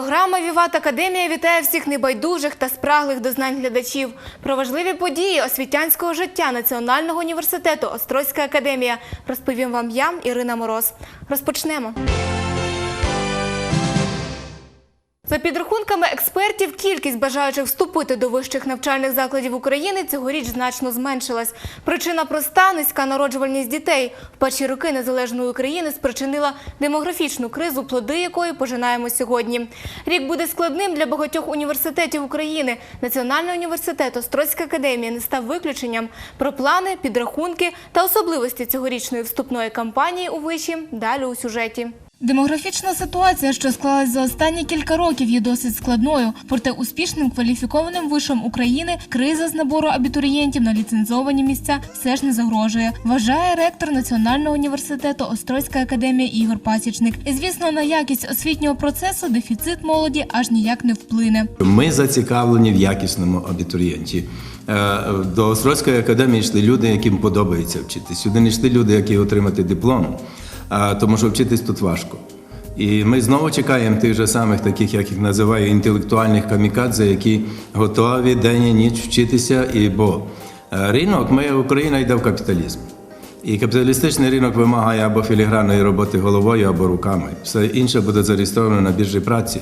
Програма Віват Академія вітає всіх небайдужих та спраглих до знань глядачів. Про важливі події освітянського життя Національного університету Острозька академія розповім вам я, Ірина Мороз. Розпочнемо. За підрахунками експертів, кількість бажаючих вступити до вищих навчальних закладів України цьогоріч значно зменшилась. Причина проста – низька народжувальність дітей. В перші роки незалежної України спричинила демографічну кризу, плоди якої пожинаємо сьогодні. Рік буде складним для багатьох університетів України. Національний університет Острозька академія не став виключенням. Про плани, підрахунки та особливості цьогорічної вступної кампанії у виші далі у сюжеті. Демографічна ситуація, що склалась за останні кілька років, є досить складною. Проте успішним кваліфікованим вишам України криза з набору абітурієнтів на ліцензовані місця все ж не загрожує. Вважає ректор Національного університету Острозька академія Ігор Пасічник. І звісно, на якість освітнього процесу дефіцит молоді аж ніяк не вплине. Ми зацікавлені в якісному абітурієнті. Е, До Острозької академії йшли люди, яким подобається вчитись. Сюди не йшли люди, які отримати диплом, тому що вчитись тут важко. І ми знову чекаємо тих же самих, таких, як їх називаю, інтелектуальних камікадзе, які готові день і ніч вчитися. І бо е, ринок, ми Україна йде в капіталізм. І капіталістичний ринок вимагає або філігранної роботи головою, або руками. Все інше буде зареєстровано на біржі праці.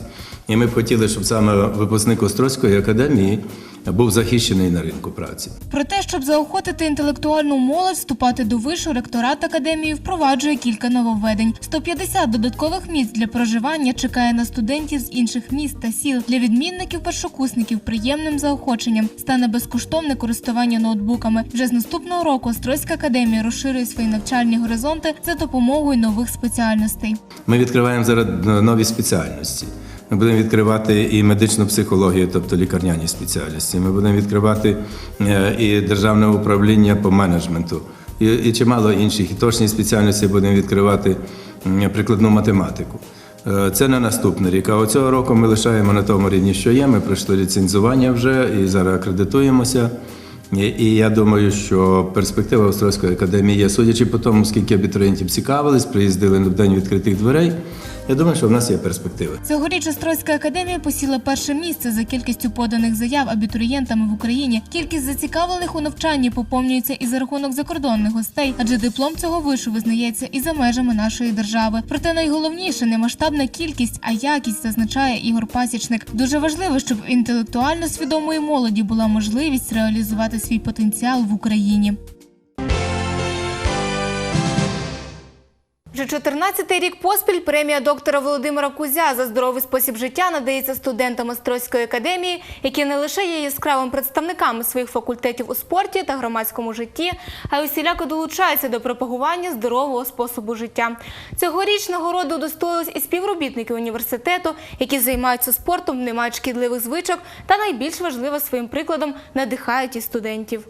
І ми б хотіли, щоб саме випускник Острозької академії був захищений на ринку праці. Про те, щоб заохотити інтелектуальну молодь вступати до вишу, ректорат академії впроваджує кілька нововведень. 150 додаткових місць для проживання чекає на студентів з інших міст та сіл. Для відмінників першокурсників приємним заохоченням стане безкоштовне користування ноутбуками. Вже з наступного року Острозька академія розширює свої навчальні горизонти за допомогою нових спеціальностей. Ми відкриваємо зараз нові спеціальності. Ми будемо відкривати і медичну психологію, тобто лікарняні спеціальності. Ми будемо відкривати е, і державне управління по менеджменту, і, і чимало інших. І точні спеціальності будемо відкривати прикладну математику. Е, Це на наступний рік. А оцього року ми лишаємо на тому рівні, що є. Ми пройшли ліцензування вже і зараз акредитуємося. І я думаю, що перспектива Острозької академії є, судячи по тому, скільки абітурієнтів цікавились, приїздили на день відкритих дверей. Я думаю, що в нас є перспективи. Цьогоріч Острозька академія посіла перше місце за кількістю поданих заяв абітурієнтами в Україні. Кількість зацікавлених у навчанні поповнюється і за рахунок закордонних гостей, адже диплом цього вишу визнається і за межами нашої держави. Проте найголовніше не масштабна кількість, а якість зазначає Ігор Пасічник. Дуже важливо, щоб інтелектуально свідомої молоді була можливість реалізувати свій потенціал в Україні. Вже 14-й рік поспіль премія доктора Володимира Кузя за здоровий спосіб життя надається студентам Острозької академії, які не лише є яскравими представниками своїх факультетів у спорті та громадському житті, а й усіляко долучаються до пропагування здорового способу життя. Цьогоріч нагороду удостоїлись і співробітники університету, які займаються спортом, не мають шкідливих звичок та найбільш важливо своїм прикладом надихають і студентів.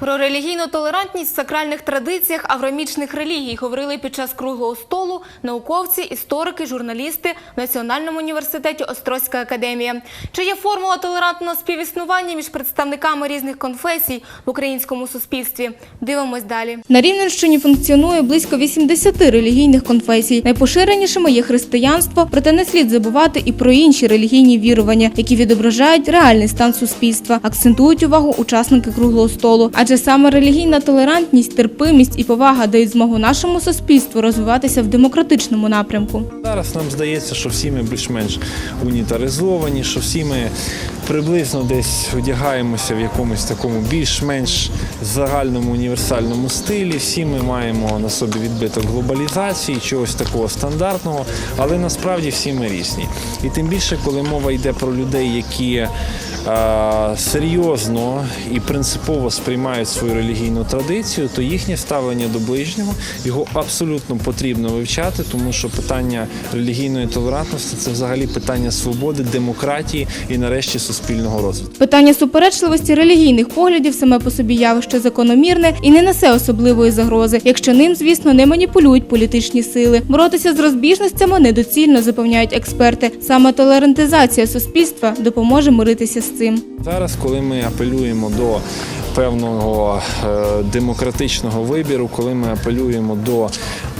Про релігійну толерантність в сакральних традиціях аврамічних релігій говорили під час круглого столу науковці, історики, журналісти в Національному університеті Острозька академія. Чи є формула толерантного співіснування між представниками різних конфесій в українському суспільстві? Дивимось далі. На Рівненщині функціонує близько 80 релігійних конфесій. Найпоширенішими є християнство, проте не слід забувати і про інші релігійні вірування, які відображають реальний стан суспільства, акцентують увагу учасники круглого столу. Адже саме релігійна толерантність, терпимість і повага дають змогу нашому суспільству розвиватися в демократичному напрямку. Зараз нам здається, що всі ми більш-менш унітаризовані, що всі ми приблизно десь одягаємося в якомусь такому більш-менш загальному універсальному стилі. Всі ми маємо на собі відбиток глобалізації, чогось такого стандартного, але насправді всі ми різні. І тим більше, коли мова йде про людей, які серйозно і принципово сприймають свою релігійну традицію, то їхнє ставлення до ближнього його абсолютно потрібно вивчати, тому що питання релігійної толерантності це взагалі питання свободи, демократії і нарешті суспільного розвитку. Питання суперечливості релігійних поглядів саме по собі явище закономірне і не несе особливої загрози, якщо ним, звісно, не маніпулюють політичні сили. Боротися з розбіжностями недоцільно запевняють експерти. Саме толерантизація суспільства допоможе миритися з цим. Зараз, коли ми апелюємо до певного е, демократичного вибіру, коли ми апелюємо до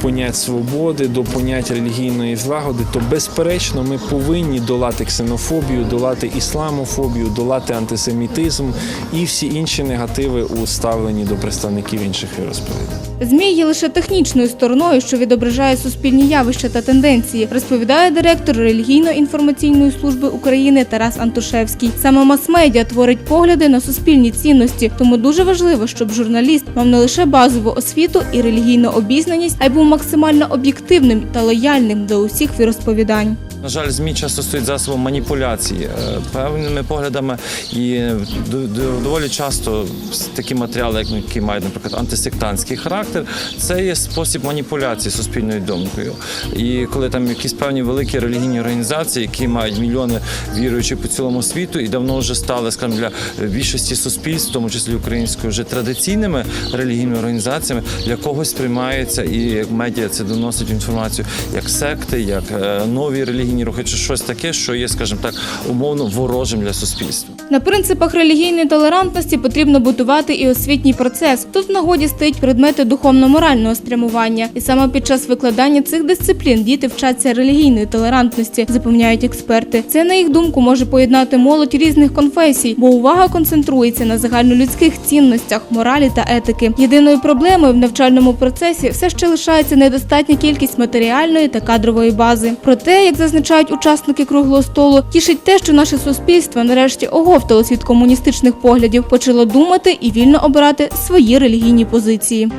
понять свободи, до понять релігійної злагоди, то безперечно ми повинні долати ксенофобію, долати ісламофобію, долати антисемітизм і всі інші негативи у ставленні до представників інших віросповідань. ЗМІ є лише технічною стороною, що відображає суспільні явища та тенденції, розповідає директор релігійно-інформаційної служби України Тарас Антошевський. Саме мас-медіа творить погляди на суспільні цінності, тому дуже важливо, щоб журналіст мав не лише базову освіту і релігійну обізнаність, а й був максимально об'єктивним та лояльним до усіх віросповідань. На жаль, ЗМІ часто стають засобом маніпуляції е, певними поглядами, і до- доволі часто такі матеріали, як які мають, наприклад, антисектантський характер, це є спосіб маніпуляції суспільною думкою. І коли там якісь певні великі релігійні організації, які мають мільйони віруючих по цілому світу, і давно вже стали, скажімо, для більшості суспільств, в тому числі українською, вже традиційними релігійними організаціями, для когось сприймається і медіа це доносить інформацію як секти, як е, нові релігійні рухи, чи щось таке, що є, скажімо так, умовно ворожим для суспільства. На принципах релігійної толерантності потрібно будувати і освітній процес. Тут в нагоді стоять предмети духовно-морального спрямування, і саме під час викладання цих дисциплін діти вчаться релігійної толерантності, запевняють експерти. Це на їх думку може поєднати молодь різних конфесій, бо увага концентрується на загальнолюдських цінностях, моралі та етики. Єдиною проблемою в навчальному процесі все ще лишається недостатня кількість матеріальної та кадрової бази. Проте, як зазначають учасники круглого столу, тішить те, що наше суспільство нарешті оговталось від комуністичних поглядів, почало думати і вільно обирати свої релігійні позиції.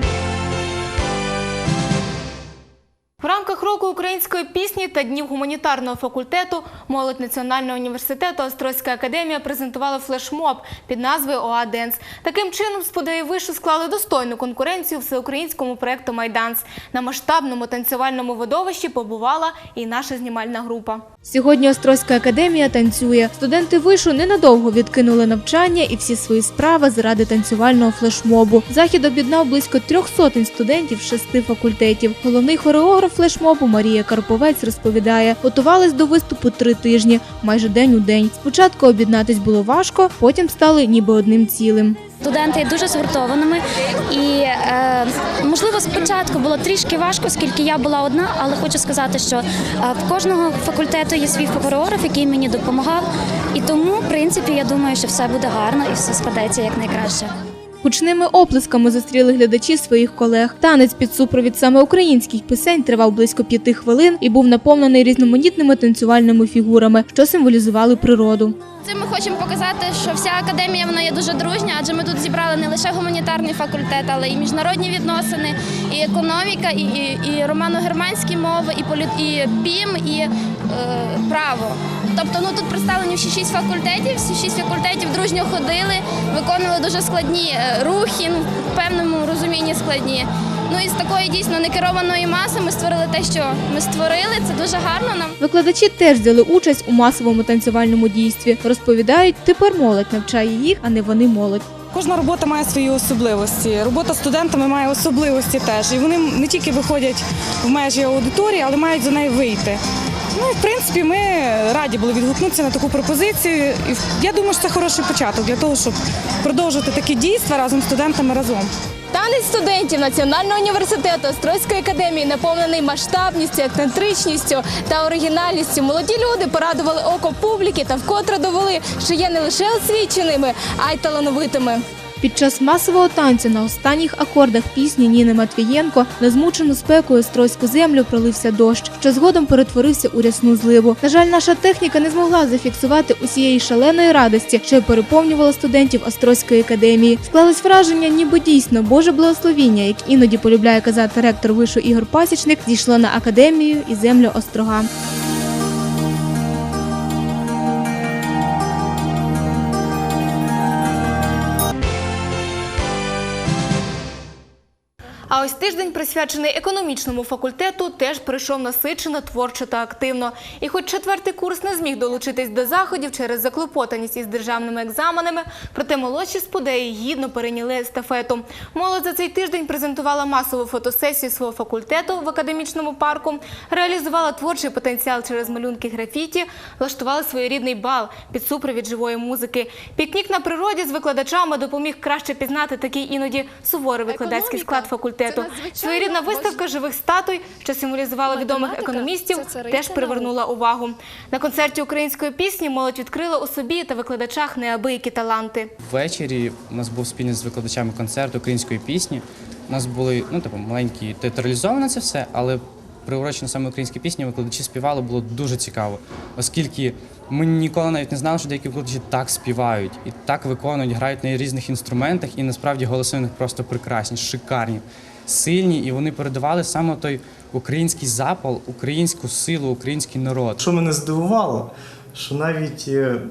В рамках року української пісні та днів гуманітарного факультету молодь Національного університету Острозька академія презентувала флешмоб під назвою ОА Денс. Таким чином, сподає вишу склали достойну конкуренцію всеукраїнському проекту Майданс. На масштабному танцювальному видовищі побувала і наша знімальна група. Сьогодні Острозька академія танцює. Студенти вишу ненадовго відкинули навчання і всі свої справи заради танцювального флешмобу. Захід об'єднав близько трьох сотень студентів шести факультетів. Головний хореограф флешмобу Марія Карповець розповідає, готувались до виступу три тижні, майже день у день. Спочатку об'єднатись було важко, потім стали ніби одним цілим. Студенти є дуже згуртованими, і е, можливо спочатку було трішки важко, оскільки я була одна, але хочу сказати, що е, в кожного факультету є свій фотограф, який мені допомагав. І тому, в принципі, я думаю, що все буде гарно і все складеться як найкраще. Гучними оплесками зустріли глядачі своїх колег. Танець під супровід саме українських пісень тривав близько п'яти хвилин і був наповнений різноманітними танцювальними фігурами, що символізували природу. Цим ми хочемо показати, що вся академія вона є дуже дружня, адже ми тут зібрали не лише гуманітарний факультет, але і міжнародні відносини, і економіка, і, і, і романо-германські мови, і політ, і ПІМ, і е, право. Тобто, ну тут представлені всі шість факультетів. Всі шість факультетів дружньо ходили, виконували дуже складні е, рухи, ну, в певному розумінні складні. Ну і з такої дійсно некерованої маси ми створили те, що ми створили. Це дуже гарно нам. Викладачі теж взяли участь у масовому танцювальному дійстві. Розповідають, тепер молодь навчає їх, а не вони молодь. Кожна робота має свої особливості. Робота з студентами має особливості теж. І вони не тільки виходять в межі аудиторії, але мають за неї вийти. Ну в принципі ми раді були відгукнутися на таку пропозицію. І я думаю, що це хороший початок для того, щоб продовжувати такі дійства разом з студентами разом. Танець студентів Національного університету Острозької академії наповнений масштабністю, ексцентричністю та оригінальністю. Молоді люди порадували око публіки та вкотре довели, що є не лише освіченими, а й талановитими. Під час масового танцю на останніх акордах пісні Ніни Матвієнко на змучену спекою острозьку землю пролився дощ, що згодом перетворився у рясну зливу. На жаль, наша техніка не змогла зафіксувати усієї шаленої радості, що переповнювала студентів Острозької академії. Склалось враження, ніби дійсно Боже благословіння, як іноді полюбляє казати ректор вишу Ігор Пасічник, зійшло на академію і землю острога. Ось тиждень, присвячений економічному факультету, теж пройшов насичено, творчо та активно. І хоч четвертий курс не зміг долучитись до заходів через заклопотаність із державними екзаменами, проте молодші сподеї гідно перейняли естафету. Молодь за цей тиждень презентувала масову фотосесію свого факультету в академічному парку, реалізувала творчий потенціал через малюнки графіті, влаштували своєрідний бал під супровід живої музики. Пікнік на природі з викладачами допоміг краще пізнати такий іноді суворий викладацький склад факультету. Факультету. Своєрідна виставка живих статуй, що символізувала відомих економістів, теж привернула увагу. На концерті української пісні молодь відкрила у собі та викладачах неабиякі таланти. Ввечері у нас був спільний з викладачами концерт української пісні. У нас були ну, типу, маленькі театралізоване це все, але приурочено саме українські пісні, викладачі співали, було дуже цікаво, оскільки ми ніколи навіть не знали, що деякі викладачі так співають і так виконують, грають на різних інструментах, і насправді голоси у них просто прекрасні, шикарні, сильні, і вони передавали саме той український запал, українську силу, український народ. Що мене здивувало, що навіть е,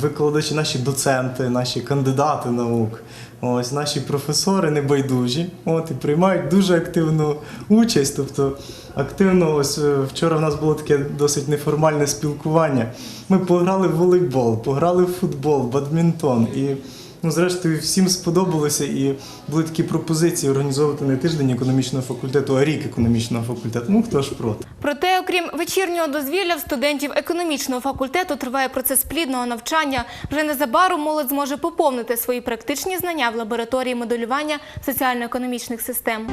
викладачі, наші доценти, наші кандидати наук, ось наші професори небайдужі, от і приймають дуже активну участь. Тобто активно, ось е, вчора в нас було таке досить неформальне спілкування. Ми пограли в волейбол, пограли в футбол, бадмінтон і. Ну, зрештою, всім сподобалося, і були такі пропозиції організовувати не тиждень економічного факультету, а рік економічного факультету. Ну хто ж проти? Проте, окрім вечірнього дозвілля, в студентів економічного факультету триває процес плідного навчання. Вже незабаром молодь зможе поповнити свої практичні знання в лабораторії моделювання соціально-економічних систем.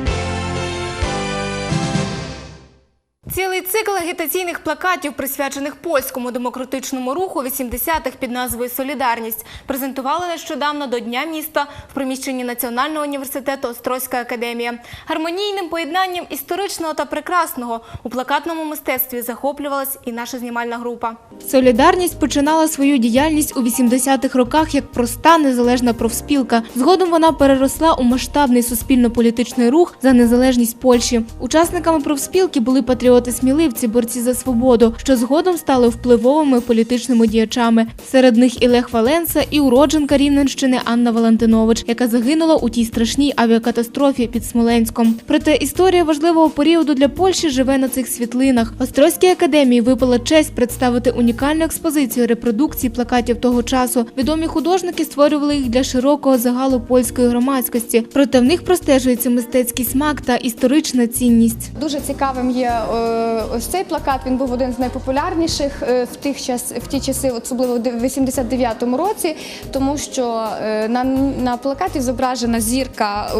Цілий цикл агітаційних плакатів, присвячених польському демократичному руху 80-х під назвою Солідарність, презентували нещодавно до Дня міста в приміщенні Національного університету Острозька академія. Гармонійним поєднанням історичного та прекрасного у плакатному мистецтві захоплювалась і наша знімальна група. Солідарність починала свою діяльність у 80-х роках як проста незалежна профспілка. Згодом вона переросла у масштабний суспільно-політичний рух за незалежність Польщі. Учасниками профспілки були патріоти-сміливці, борці за свободу, що згодом стали впливовими політичними діячами. Серед них і Лех Валенса, і уродженка Рівненщини Анна Валентинович, яка загинула у тій страшній авіакатастрофі під Смоленськом. Проте історія важливого періоду для Польщі живе на цих світлинах. Острозькій академії випала честь представити унікальну експозицію репродукцій плакатів того часу. Відомі художники створювали їх для широкого загалу польської громадськості. Проте в них простежується мистецький смак та історична цінність. Дуже цікавим є е, ось цей плакат. Він був один з найпопулярніших е, в тих час, в ті часи, особливо в 89-му році, тому що е, на, на плакаті зображена зірка е,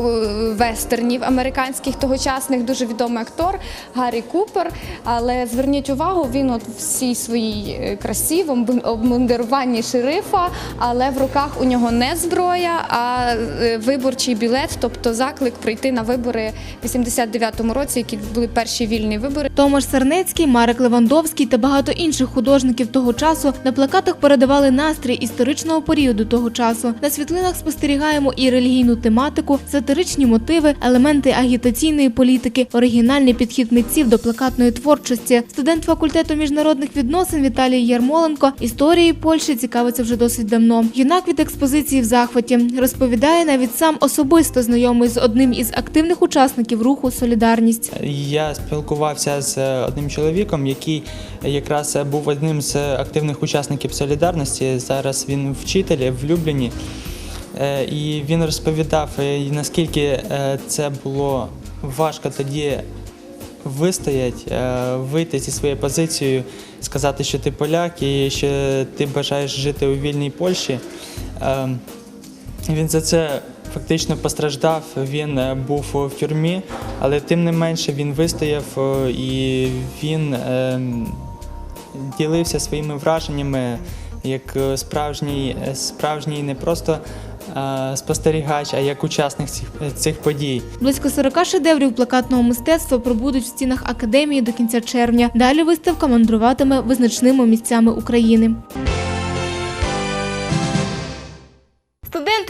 вестернів американських тогочасних, дуже відомий актор Гаррі Купер. Але зверніть увагу, він от всій своїй е, красі, в обмундируванні шерифа, але в руках у нього не зброя, а е, виборчий білет, тобто заклик прийти на вибори в 89-му році, які були перші вільні вибори. Томаш Сарнецький, Марек Левандовський та багато інших художників того часу на плакатах передавали настрій історичного періоду того часу. На світлинах спостерігаємо і релігійну тематику, сатиричні мотиви, елементи агітаційної політики, оригінальний підхід митців до плакатної творчості. Студент факультету міжнародних відносин Віталій Ярмоленко історією Польщі цікавиться вже досить давно. Юнак від експозиції в захваті розповідає навіть сам особисто знайомий з одним із активних учасників руху Солідарність. Я спілкувався з одним чоловіком, який якраз був одним з активних учасників солідарності. Зараз він вчитель в Любліні. Е, І він розповідав, е, наскільки е, це було важко тоді вистоять, е, вийти зі своєю позицією, сказати, що ти поляк і що ти бажаєш жити у вільній Польщі. Е, Він за це фактично постраждав. Він е, був в тюрмі, але тим не менше він вистояв е, і він е, ділився своїми враженнями як е, справжній, справжній не просто спостерігач, а як учасник цих, цих подій. Близько 40 шедеврів плакатного мистецтва пробудуть в стінах академії до кінця червня. Далі виставка мандруватиме визначними місцями України.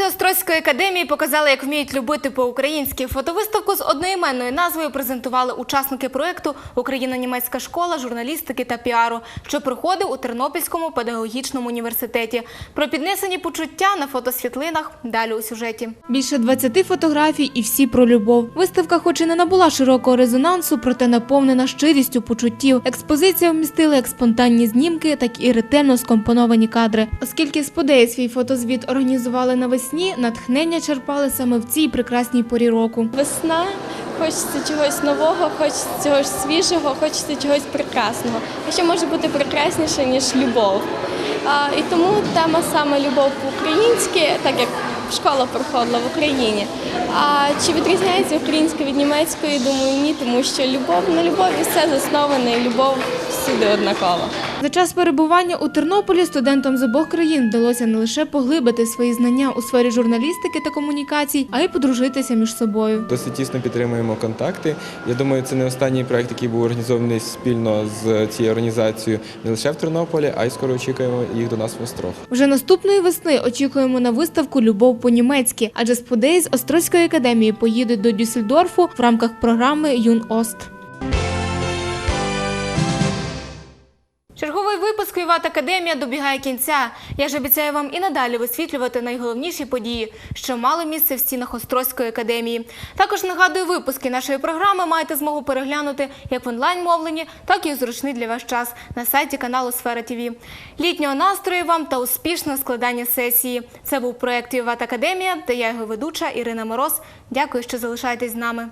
Острозької академії показали, як вміють любити по-українськи. Фотовиставку з одноіменною назвою презентували учасники проєкту Україно-німецька школа журналістики та піару, що проходив у Тернопільському педагогічному університеті. Про піднесені почуття на фотосвітлинах далі у сюжеті. Більше 20 фотографій і всі про любов. Виставка, хоч і не набула широкого резонансу, проте наповнена щирістю почуттів. Експозиція вмістила як спонтанні знімки, так і ретельно скомпоновані кадри. Оскільки сподеї свій фотозвіт організували навесні, натхнення черпали саме в цій прекрасній порі року. Весна, хочеться чогось нового, хочеться чогось свіжого, хочеться чогось прекрасного. А що може бути прекрасніше, ніж любов? І тому тема саме любов по-українськи, так як школа проходила в Україні. А чи відрізняється українська від німецької? Думаю, ні, тому що любов на любові все засноване, і любов всюди однакова. За час перебування у Тернополі студентам з обох країн вдалося не лише поглибити свої знання у сфері журналістики та комунікацій, а й подружитися між собою. Досить тісно підтримуємо контакти. Я думаю, це не останній проект, який був організований спільно з цією організацією не лише в Тернополі, а й скоро очікуємо їх до нас в Острог. Вже наступної весни очікуємо на виставку Любов по-німецьки, адже сподеї з Острозької академії поїдуть до Дюссельдорфу в рамках програми Юн Ост. Випуск Віват Академія добігає кінця. Я ж обіцяю вам і надалі висвітлювати найголовніші події, що мали місце в стінах Острозької академії. Також нагадую, випуски нашої програми маєте змогу переглянути як в онлайн-мовленні, так і у зручний для вас час на сайті каналу Сфера ТВ. Літнього настрою вам та успішного складання сесії. Це був проект Віват Академія та я його ведуча Ірина Мороз. Дякую, що залишаєтесь з нами.